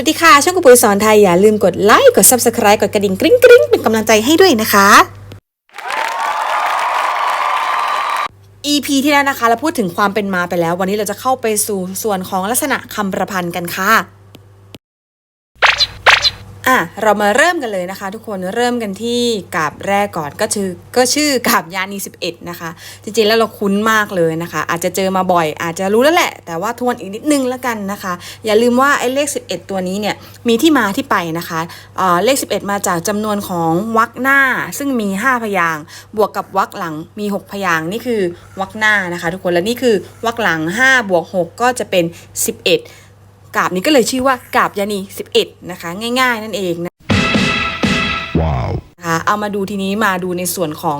วัสดีค่ะ ช่องกุปุยสอนไทย อย่าลืมกดไลค์กด Subscribe กดกระดิ่งกริ๊งกริ๊งเป็นกำลังใจให้ด้วยนะคะ EP ที่แล้วนะคะ เราพูดถึงความเป็นมาไปแล้ว วันนี้เราจะเข้าไปสู่ส่วนของลักษณะคำประพันธ์กันค่ะ อะเรามาเริ่มกันเลยนะคะ ทุกคนเริ่มกันที่กาบแรกก่อนก็ชื่อก็ชื่อกาบยานี11 นะคะ จริงๆแล้วเราคุ้นมากเลยนะคะ อาจจะเจอมาบ่อย อาจจะรู้แล้วแหละ แต่ว่าทวนอีกนิดนึงแล้วกันนะคะ อย่าลืมว่าไอ้เลข 11 ตัวนี้เนี่ยมีที่มาที่ไปนะคะเเลข 11 มาจากจำนวนของวรรคหน้า ซึ่งมี 5 พยางบวกกับวรรคหลังมี 6 พยางนี่คือวรรคหน้านะคะ ทุกคนและนี่คือวรรคหลัง5บวก6ก็จะเป็น 11 กาบนี้ก็เลยชื่อว่ากาบยานี 11 นะคะ ง่าย ๆ นั่นเองนะ Wow. นะคะเอามาดูทีนี้มาดูในส่วนของ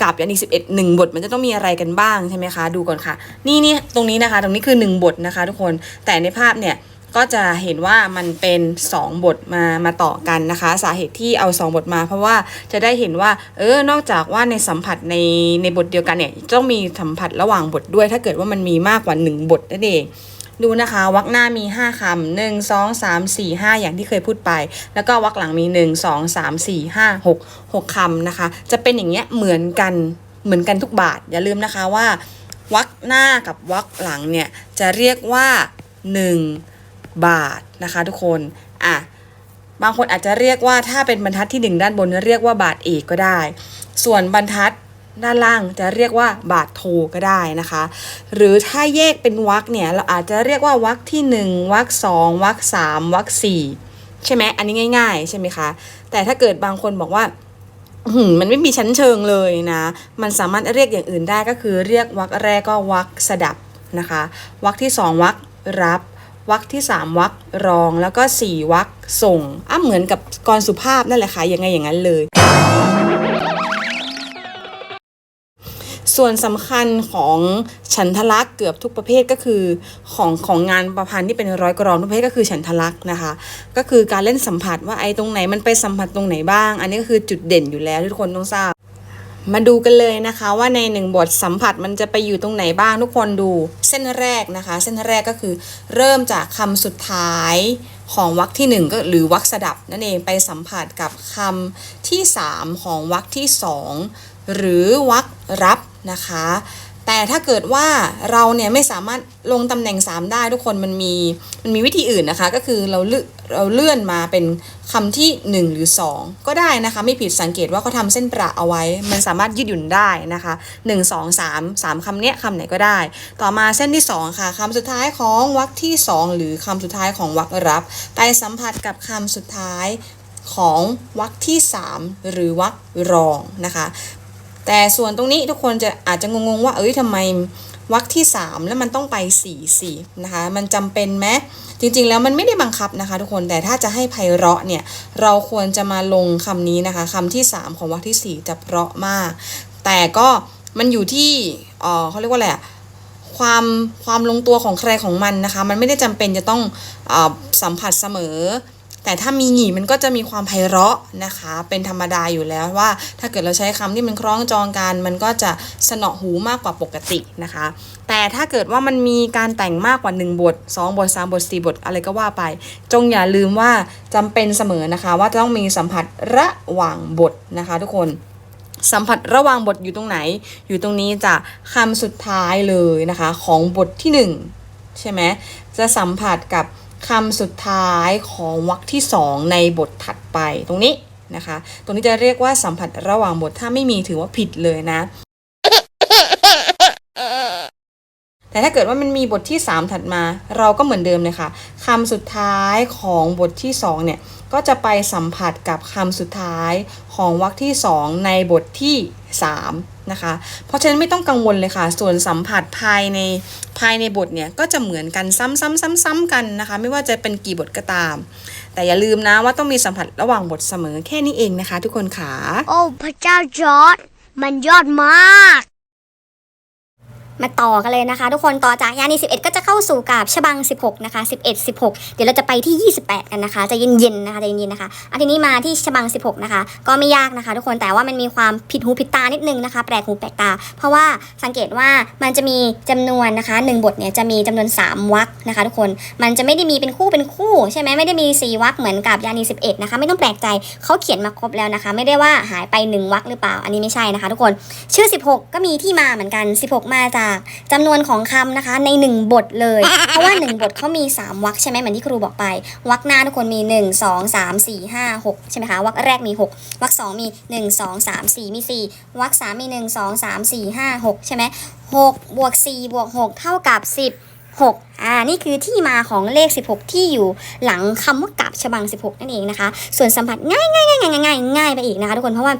กาบยานี11หนึ่งบทมันจะต้องมีอะไรกันบ้างใช่ไหมคะ ดูก่อนค่ะ นี่นี่ตรงนี้นะคะ ตรงนี้คือ 1 บทนะคะ ทุกคนแต่ในภาพเนี่ยก็จะเห็นว่ามันเป็น 2 บทมามาต่อกันนะคะ สาเหตุที่เอา 2 บทมา เพราะว่าจะได้เห็นว่า เออนอกจากว่าในสัมผัสในในบทเดียวกันเนี่ยต้องมีสัมผัสระหว่างบทด้วย ถ้าเกิดว่ามันมีมากกว่า 1 บทนั่นเอง ดูนะคะวรรคหน้ามี 5คำหนึ่งสองสามสี่ห้าอย่างที่เคยพูดไป แล้วก็วรรคหลังมี 1 2 3 4 5 6 6คำนะคะ จะเป็นอย่างเงี้ยเหมือนกันเหมือนกันทุกบาท อย่าลืมนะคะว่าวรรคหน้ากับวรรคหลังเนี่ยจะเรียกว่า 1 บาทนะคะทุกคนอะบางคนอาจจะเรียกว่าถ้าเป็นบรรทัดที่ 1 ด้านบนเรียกว่าบาทเอกก็ได้ ส่วนบรรทัด ด้านล่างจะเรียกว่าบาทโทก็ได้นะคะ หรือถ้าแยกเป็นวรรคเนี่ยเราอาจจะเรียกว่าวรรคที่ 1วรรคสองวรรคสามวรรคสี่ใช่ไหมอันนี้ง่าย ๆ ใช่ไหมคะแต่ถ้าเกิดบางคนบอกว่ามันไม่มีชั้นเชิงเลยนะ มันสามารถเรียกอย่างอื่นได้ก็คือเรียกวรรคแรกก็วรรคสดับนะคะวรรคที่สองวรรครับวรรคที่สามวรรครองแล้วก็สี่วรรคส่งอะเหมือนกับกรสุภาพนั่นแหละค่ะยังไงอย่างนั้นเลย ส่วนสำคัญของฉันทลักษ์เกือบทุกประเภทก็คือของของงานประพันธ์ที่เป็นร้อยกรองทุกประเภทก็คือฉันทลักษ์นะคะ ก็คือการเล่นสัมผัสว่าไอ้ตรงไหนมันไปสัมผัสตรงไหนบ้าง อันนี้ก็คือจุดเด่นอยู่แล้วทุกคนต้องทราบ มาดูกันเลยนะคะว่าในหนึ่งบทสัมผัสมันจะไปอยู่ตรงไหนบ้างทุกคนดูเส้นแรกนะคะ เส้นแรกก็คือเริ่มจากคำสุดท้ายของวรรคที่หนึ่งก็หรือวรรคสดับนั่นเองไปสัมผัสกับคำที่สามของวรรคที่สอง หรือวรรครับนะคะ แต่ถ้าเกิดว่าเราเนี่ยไม่สามารถลงตำแหน่ง 3 ได้ทุกคนมันมีมันมีวิธีอื่นนะคะ ก็คือเราเลื่อเราเลื่อนมาเป็นคำที่ 1 หรือ 2 ก็ได้นะคะ ไม่ผิดสังเกตว่าเขาทำเส้นประเอาไว้ มันสามารถยืดหยุ่นได้นะคะ 1 2 3 3คำเนี้ยคำไหนก็ได้ ต่อมาเส้นที่ 2 ค่ะคำสุดท้ายของวรรคที่ 2 หรือคำสุดท้ายของวรรครับ ไปสัมผัสกับคำสุดท้ายของวรรคที่ 3 หรือวรรครองนะคะ แต่ส่วนตรงนี้ทุกคนจะอาจจะงงๆว่าเอ้ยทำไมวรรคที่ 3 แล้วมันต้องไป4 4นะคะ มันจำเป็นไหมจริงๆแล้วมันไม่ได้บังคับนะคะ ทุกคนแต่ถ้าจะให้ไพเราะเนี่ยเราควรจะมาลงคำนี้นะคะคำที่ 3 ของวรรคที่ 4 จะเพราะมาก แต่ก็มันอยู่ที่เออเขาเรียกว่าอะไรอะความความลงตัวของใครของมันนะคะ มันไม่ได้จำเป็นจะต้องอสัมผัสเสมอ แต่ถ้ามีหงีมันก็จะมีความไพเราะนะคะ เป็นธรรมดาอยู่แล้วว่า ถ้าเกิดเราใช้คำที่มันคล้องจองกัน มันก็จะสนอหูมากกว่าปกตินะคะ แต่ถ้าเกิดว่ามันมีการแต่งมากกว่า 1 บท 2 บท 3 บท 4 บทอะไรก็ว่าไป จงอย่าลืมว่าจำเป็นเสมอนะคะ ว่าจะต้องมีสัมผัสระหว่างบทนะคะ ทุกคนสัมผัสระหว่างบทอยู่ตรงไหน อยู่ตรงนี้จะคำสุดท้ายเลยนะคะ ของบทที่ 1 ใช่ไหมจะสัมผัสกับ คำสุดท้ายของวรรคที่2ในบทถัดไปตรงนี้นะคะ ตรงนี้จะเรียกว่าสัมผัสระหว่างบทถ้าไม่มีถือว่าผิดเลยนะ แต่ถ้าเกิดว่ามันมีบทที่ 3 ถัดมา เราก็เหมือนเดิมเลยค่ะคำสุดท้ายของบทที่ 2 เนี่ย ก็จะไปสัมผัสกับคำสุดท้ายของวรรคที่ 2 ในบทที่ 3 นะคะ เพราะฉะนั้นไม่ต้องกังวลเลยค่ะ ส่วนสัมผัสภายในภายในบทเนี่ยก็จะเหมือนกันซ้ำๆๆ ๆ กันนะคะ ไม่ว่าจะเป็นกี่บทก็ตาม แต่อย่าลืมนะว่าต้องมีสัมผัสระหว่างบทเสมอแค่นี้เองนะคะ ทุกคนค่ะ โอ้ พระเจ้าจอร์ดมันยอดมาก มาต่อกันเลยนะคะ ทุกคนต่อจากยานี11 ก็จะเข้าสู่กาบชบัง 16 นะคะ 11 16 เดี๋ยวเราจะไปที่ 28 กันนะคะจะเย็นๆนะคะจะเย็นๆนะคะอันทีนี้มาที่ชบัง 16 นะคะ ก็ไม่ยากนะคะ ทุกคนแต่ว่ามันมีความผิดหูผิดตานิดนึงนะคะ แปลกหูแปลกตา เพราะว่าสังเกตว่ามันจะมีจำนวนนะคะหนึ่งบทเนี่ยจะมีจำนวน 3วรรคนะคะ ทุกคนมันจะไม่ได้มีเป็นคู่เป็นคู่ ใช่ไหมไม่ได้มี 4วรรคเหมือนกับยานี11 นะคะ ไม่ต้องแปลกใจเขาเขียนมาครบแล้วนะคะ ไม่ได้ว่าหายไปหนึ่งวรรคหรือเปล่า อันนี้ไม่ใช่นะคะ ทุกคนชื่อ 16 ก็มีที่มาเหมือนกัน 16 มาจากจำนวนของคำนะคะใน 1 บทเลย เพราะว่า 1 บทเขามี 3วรรคใช่ไหมเหมือนที่ครูบอกไปวรรคหน้าทุกคนมี 1 2 3 4 5 6 ใช่ไหมคะวรรคแรกมี 6วรรค2มี 1 2 3 4 มี 4วรรค3มี 1 2 3 4 5 6 ใช่ไหม6บวก4บวก6เท่ากับ 10 6อ่านี่คือที่มาของเลข 16 ที่อยู่หลังคำว่ากับฉบัง 16 นั่นเองนะคะ ส่วนสัมผัสง่ายง่ายง่ายง่ายง่ายง่ายไปอีกนะคะทุกคนเพราะว่า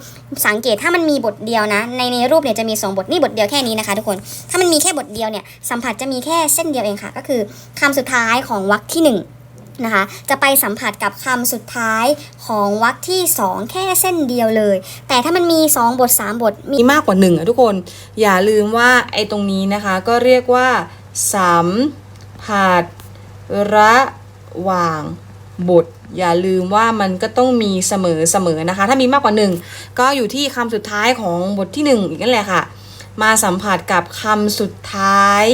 สังเกตถ้ามันมีบทเดียวนะ ในในรูปเนี่ยจะมี 2 บทนี่บทเดียวแค่นี้นะคะ ทุกคนถ้ามันมีแค่บทเดียวเนี่ยสัมผัสจะมีแค่เส้นเดียวเองค่ะ ก็คือคำสุดท้ายของวรรคที่ 1นะคะจะไปสัมผัสกับคำสุดท้ายของวรรคที่ 2 แค่เส้นเดียวเลย แต่ถ้ามันมี 2 บท 3 บทมีมีมากกว่าหนึ่งอะทุกคน อย่าลืมว่าไอ้ตรงนี้นะคะ ก็เรียกว่า สัมผัสระหว่างบทอย่าลืมว่ามันก็ต้องมีเสมอเสมอนะคะ ถ้ามีมากกว่าหนึ่งก็อยู่ที่คำสุดท้ายของบทที่หนึ่งอีกนั่นแหละค่ะ มาสัมผัสกับคำสุดท้าย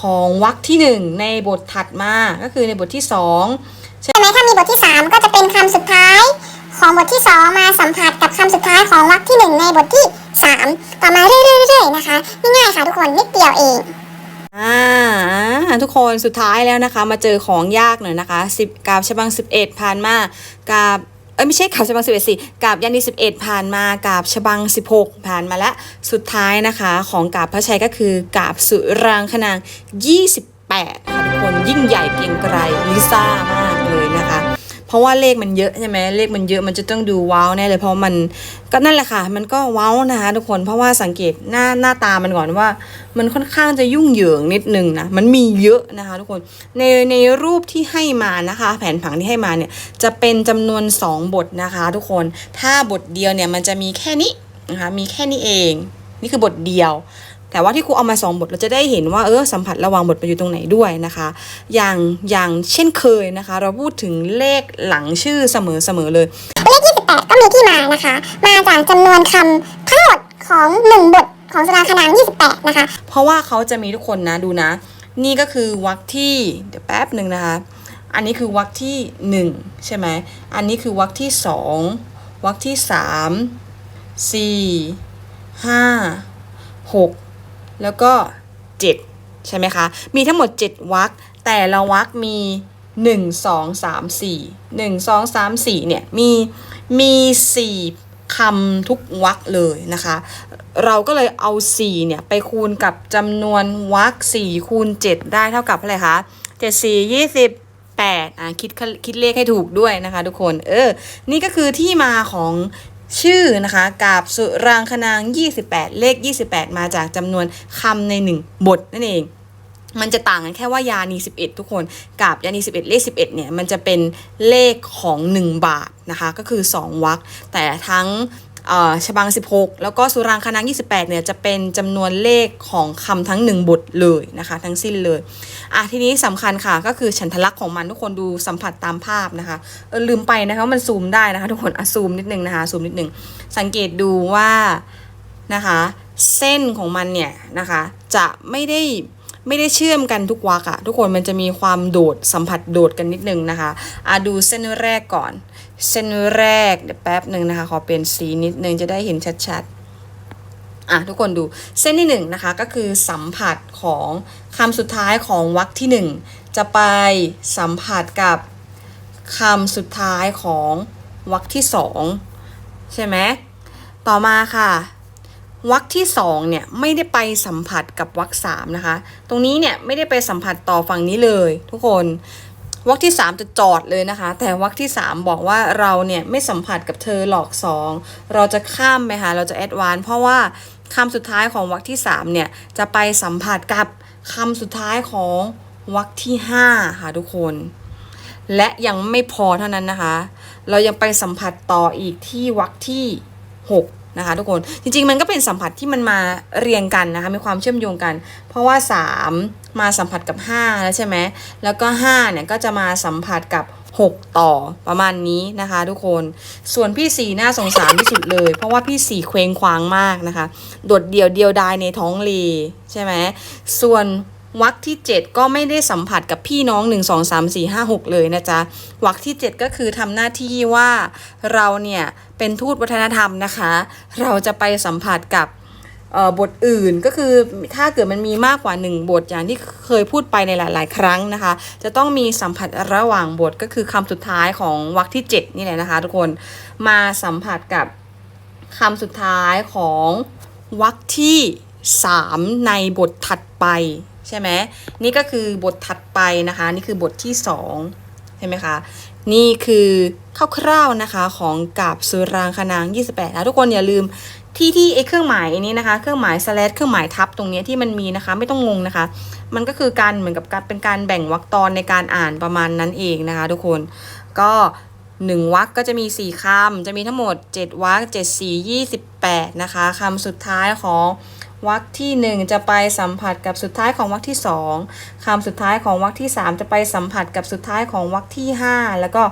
ของวรรคที่หนึ่งในบทถัดมาก็คือในบทที่สองใช่ไหมถ้ามีบทที่3ก็จะเป็นคำสุดท้าย ของบทที่2มาสัมผัสกับคำสุดท้ายของวรรคที่1ในบทที่3ต่อมาเรื่อยๆๆนะคะง่ายๆค่ะทุกคนนิดเดียวเอง อ่าทุกคนสุดท้ายแล้วนะคะ มาเจอของยากหน่อยนะคะ10กาบฉบัง11ผ่านมากาบเอ้ยไม่ใช่กาบฉบัง11สิกาบยันนี11ผ่านมากาบฉบัง16ผ่านมาแล้วสุดท้ายนะคะ ของกาบพระชัยก็คือกาบสุรางคนาง28ค่ะทุกคนยิ่งใหญ่เกรียงไกรลิซ่ามากเลยนะคะ เพราะว่าเลขมันเยอะใช่ไหมเลขมันเยอะมันจะต้องดูว้าวแน่เลยเพราะมันก็นั่นแหละค่ะ มันก็ว้าวนะคะทุกคนเพราะว่าสังเกตหน้าหน้าตามันก่อนว่า มันค่อนข้างจะยุ่งเหยิงนิดนึงนะมันมีเยอะนะคะ ทุกคนในในรูปที่ให้มานะคะ แผนผังที่ให้มาเนี่ยจะเป็นจำนวน 2 บทนะคะ ทุกคนถ้าบทเดียวเนี่ยมันจะมีแค่นี้นะคะมีแค่นี้เอง นี่คือบทเดียว แต่ว่าที่ครูเอามาสองบทเราจะได้เห็นว่าเออสัมผัสระหว่างบทไปอยู่ตรงไหนด้วยนะคะ อย่างอย่างเช่นเคยนะคะ เราพูดถึงเลขหลังชื่อเสมอเสมอเลยเลข28 ก็มีที่มานะคะ มาจากจำนวนคำทั้งหมดของ 1 บทของสุรางคนาง28 นะคะ เพราะว่าเขาจะมีทุกคนนะดูนะ นี่ก็คือวรรคที่เดี๋ยวแป๊บหนึ่งนะคะ อันนี้คือวรรคที่หนึ่งใช่ไหมอันนี้คือวรรคที่สองวรรคที่สามสี่ห้าหก แล้วก็เจ็ดใช่ไหมคะ มีทั้งหมดเจ็ดวรรคแต่ละวรรคมีหนึ่งสองสามสี่หนึ่งสองสามสี่เนี่ยมีมีสี่คำทุกวรรคเลยนะคะ เราก็เลยเอา 4 เนี่ย ไปคูณกับจำนวนวรรค4คูณ 7 ได้เท่ากับเท่าไหร่คะ7 4 28อะคิดคิดเลขให้ถูกด้วยนะคะทุกคน เออ นี่ก็คือที่มาของ ชื่อนะคะกาบสุรางคนาง 28 เลข 28 มาจากจำนวนคำใน 1 บทนั่นเองมันจะต่างกันแค่ว่ายานี11 ทุกคนกับยานี11 เลข 11เนี่ยมันจะเป็นเลขของ 1 บาทนะคะ ก็คือ 2วรรคแต่ทั้ง ฉบัง 16 แล้วก็สุรางคนาง28 เนี่ยจะเป็นจำนวนเลขของคำทั้ง 1 บทเลยนะคะ ทั้งสิ้นเลยอะทีนี้สำคัญค่ะก็คือฉันทลักษณ์ของมันทุกคนดูสัมผัสตามภาพนะคะเออลืมไปนะคะมันซูมได้นะคะทุกคนอะซูมนิดนึงนะคะซูมนิดนึงสังเกตดูว่านะคะเส้นของมันเนี่ยนะคะจะไม่ได้ไม่ได้เชื่อมกันทุกวักอะทุกคนมันจะมีความโดดสัมผัสโดดกันนิดนึงนะคะอะดูเส้นแรกก่อน เส้นแรกเดี๋ยวแป๊บหนึ่งนะคะ ขอเปลี่ยนสีนิดนึงจะได้เห็นชัดๆอะทุกคนดูเส้นที่หนึ่งนะคะก็คือสัมผัสของคำสุดท้ายของวรรคที่หนึ่งจะไปสัมผัสกับคำสุดท้ายของวรรคที่สองใช่ไหมต่อมาค่ะวรรคที่2เนี่ยไม่ได้ไปสัมผัสกับวรรคสามนะคะ ตรงนี้เนี่ยไม่ได้ไปสัมผัสต่อฝั่งนี้เลย ทุกคน วรรคที่ 3 จะจอดเลยนะคะ แต่วรรคที่ 3 บอกว่าเราเนี่ยไม่สัมผัสกับเธอหลอกสองเราจะข้ามไปค่ะเราจะแอดวานเพราะว่าคำสุดท้ายของวรรคที่ 3 เนี่ย จะไปสัมผัสกับคำสุดท้ายของวรรคที่ 5 ค่ะทุกคน และยังไม่พอเท่านั้นนะคะ เรายังไปสัมผัสต่ออีกที่วรรคที่ 6 นะคะ ทุกคนจริงๆมันก็เป็นสัมผัสที่มันมาเรียงกันนะคะมีความเชื่อมโยงกัน เพราะว่า 3 มาสัมผัสกับ 5 แล้วใช่ไหมแล้วก็5เนี่ยก็จะมาสัมผัสกับ 6 ต่อประมาณนี้นะคะ ทุกคนส่วนพี่สีน่าสงสารที่สุดเลย เพราะว่าพี่สีเคว้งคว้างมากนะคะ โดดเดี่ยวเดียวดายในท้องเลใช่ไหมส่วน วรรคที่ 7 ก็ไม่ได้สัมผัสกับพี่น้อง 1 2 3 4 5 6 เลยนะจ๊ะวรรคที่ 7 ก็คือทำหน้าที่ว่าเราเนี่ยเป็นทูตวัฒนธรรมนะคะ เราจะไปสัมผัสกับเอ่อบทอื่นก็คือถ้าเกิดมันมีมากกว่า 1 บทอย่างที่เคยพูดไปในหลาย ๆ ครั้งนะคะ จะต้องมีสัมผัสระหว่างบทก็คือคำสุดท้ายของวรรคที่ 7 นี่แหละนะคะ ทุกคนมาสัมผัสกับคำสุดท้ายของวรรคที่ 3 ในบทถัดไป ใช่ไหมนี่ก็คือบทถัดไปนะคะ นี่คือบทที่2ใช่ไหมคะนี่คือคร่าวๆนะคะของกาบสุรางคนาง 28นะทุกคนอย่าลืมที่ที่ไอ้เครื่องหมายนี้นะคะ เครื่องหมาย slash เครื่องหมายทับตรงนี้ที่มันมีนะคะ ไม่ต้องงงนะคะ มันก็คือการเหมือนกับการเป็นการแบ่งวรรคตอนในการอ่านประมาณนั้นเองนะคะ ทุกคนก็หนึ่งวรรคก็จะมี4คำจะมีทั้งหมด7วรรค7 4 28นะคะคำสุดท้ายของ วรรคที่ 1 จะไปสัมผัสกับสุดท้ายของวรรคที่ 2คำสุดท้ายของวรรคที่ 3 จะไปสัมผัสกับสุดท้ายของวรรคที่ 5 แล้วก็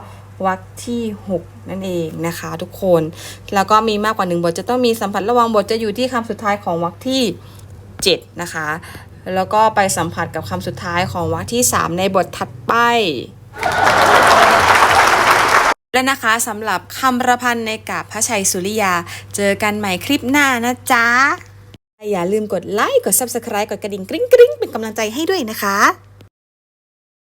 วรรคที่ 6 นั่นเองนะคะทุกคน แล้วก็มีมากกว่า 1 บทจะต้องมีสัมผัสระหว่างบทจะอยู่ที่คำสุดท้ายของวรรคที่ 7 นะคะ แล้วก็ไปสัมผัสกับคำสุดท้ายของวรรคที่ 3 ในบทถัดไปและนะคะสำหรับคำประพันธ์ในกาบพระชัยสุริยา เจอกันใหม่คลิปหน้านะจ๊ะ อย่าลืมกดไลค์กด Subscribe กดกระดิ่งกริ๊งกริ๊งเป็นกำลังใจให้ด้วยนะคะ